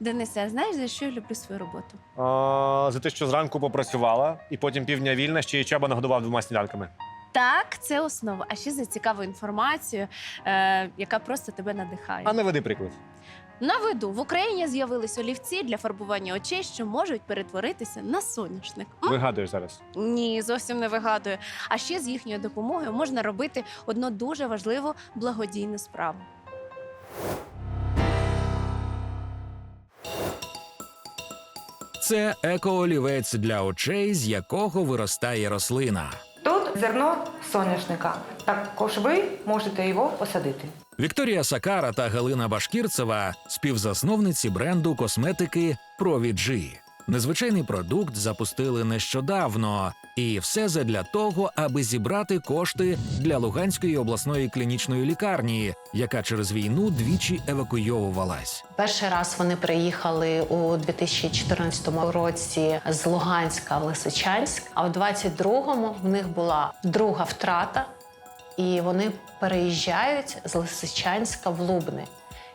Денисе, а знаєш, за що я люблю свою роботу? А, за те, що зранку попрацювала, і потім півдня вільна, ще й чаба нагодував двома сніданками. Так, це основа. А ще за цікаву інформацію, е, яка просто тебе надихає. А не веди приклад. Наведу в Україні з'явились олівці для фарбування очей, що можуть перетворитися на соняшник. М? Вигадуєш зараз. Ні, зовсім не вигадую. А ще з їхньою допомогою можна робити одну дуже важливу благодійну справу. Це екоолівець для очей, з якого виростає рослина. Тут зерно соняшника. Також ви можете його посадити. Вікторія Сакара та Галина Башкірцева співзасновниці бренду косметики ProVG. Незвичайний продукт запустили нещодавно, і все задля того, аби зібрати кошти для Луганської обласної клінічної лікарні, яка через війну двічі евакуйовувалась. Перший раз вони приїхали у 2014 році з Луганська в Лисичанськ, а в 22-му в них була друга втрата, і вони переїжджають з Лисичанська в Лубни.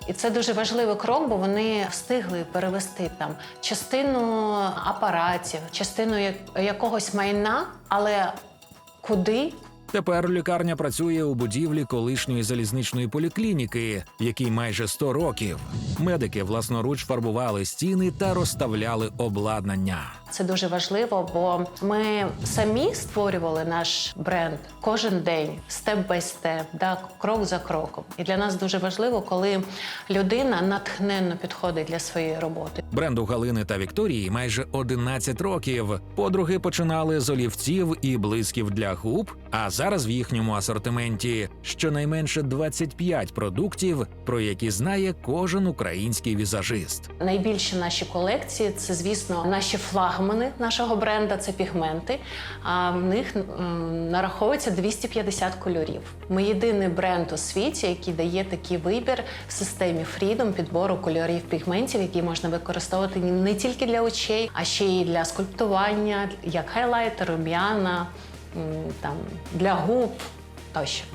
І це дуже важливий крок, бо вони встигли перевести там частину апаратів, частину якогось майна, але куди Тепер лікарня працює у будівлі колишньої залізничної поліклініки, якій майже 100 років. Медики власноруч фарбували стіни та розставляли обладнання. Це дуже важливо, бо ми самі створювали наш бренд кожен день, степ бай степ, да, крок за кроком. І для нас дуже важливо, коли людина натхненно підходить для своєї роботи. Бренду Галини та Вікторії майже 11 років. Подруги починали з олівців і блисків для губ. А зараз в їхньому асортименті щонайменше 25 продуктів, про які знає кожен український візажист. Найбільші наші колекції це, звісно, наші флагмани нашого бренда це пігменти. А в них нараховується 250 кольорів. Ми єдиний бренд у світі, який дає такий вибір в системі Freedom підбору кольорів пігментів, які можна використовувати не тільки для очей, а ще й для скульптування, як хайлайтер, рум'яна, там для губ тощо.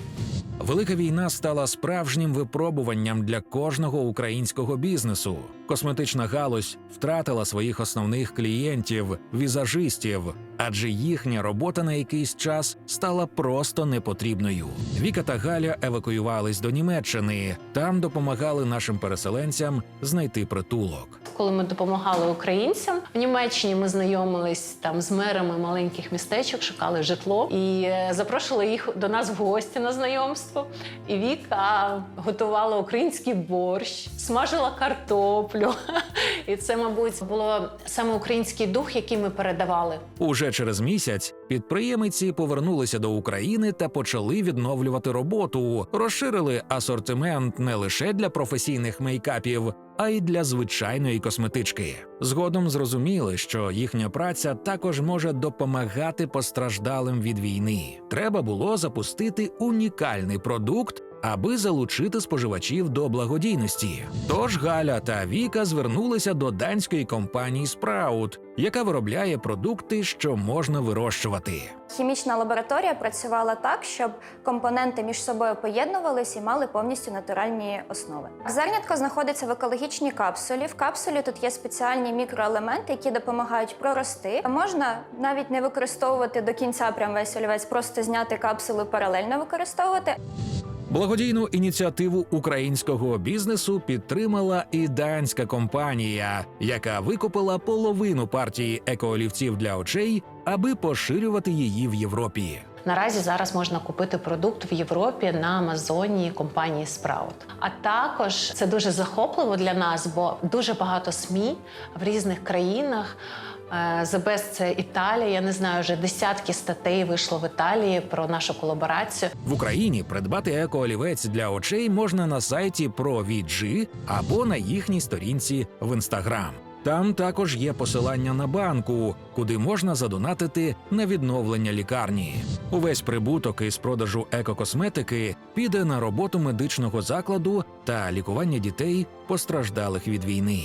Велика війна стала справжнім випробуванням для кожного українського бізнесу. Косметична галузь втратила своїх основних клієнтів, візажистів, адже їхня робота на якийсь час стала просто непотрібною. Віка та Галя евакуювались до Німеччини. Там допомагали нашим переселенцям знайти притулок. Коли ми допомагали українцям в Німеччині, ми знайомились там з мерами маленьких містечок, шукали житло і е, запрошували їх до нас в гості на знайомство. І Віка готувала український борщ, смажила картоплю. І це, мабуть, було саме український дух, який ми передавали. Уже через місяць підприємиці повернулися до України та почали відновлювати роботу, розширили асортимент не лише для професійних мейкапів, а й для звичайної косметички. Згодом зрозуміли, що їхня праця також може допомагати постраждалим від війни. Треба було запустити унікальний продукт. Аби залучити споживачів до благодійності, тож Галя та Віка звернулися до данської компанії Sprout, яка виробляє продукти, що можна вирощувати. Хімічна лабораторія працювала так, щоб компоненти між собою поєднувалися і мали повністю натуральні основи. Зернятко знаходиться в екологічній капсулі. В капсулі тут є спеціальні мікроелементи, які допомагають прорости. Можна навіть не використовувати до кінця прям весь олівець, просто зняти капсулу паралельно використовувати. Благодійну ініціативу українського бізнесу підтримала і данська компанія, яка викупила половину партії екоолівців для очей, аби поширювати її в Європі. Наразі зараз можна купити продукт в Європі на Амазоні компанії Sprout. А також це дуже захопливо для нас, бо дуже багато СМІ в різних країнах. Е, The Best – це Італія. Я не знаю, вже десятки статей вийшло в Італії про нашу колаборацію. В Україні придбати екоолівець для очей можна на сайті ProVG або на їхній сторінці в інстаграм. Там також є посилання на банку, куди можна задонатити на відновлення лікарні. Увесь прибуток із продажу екокосметики піде на роботу медичного закладу та лікування дітей, постраждалих від війни.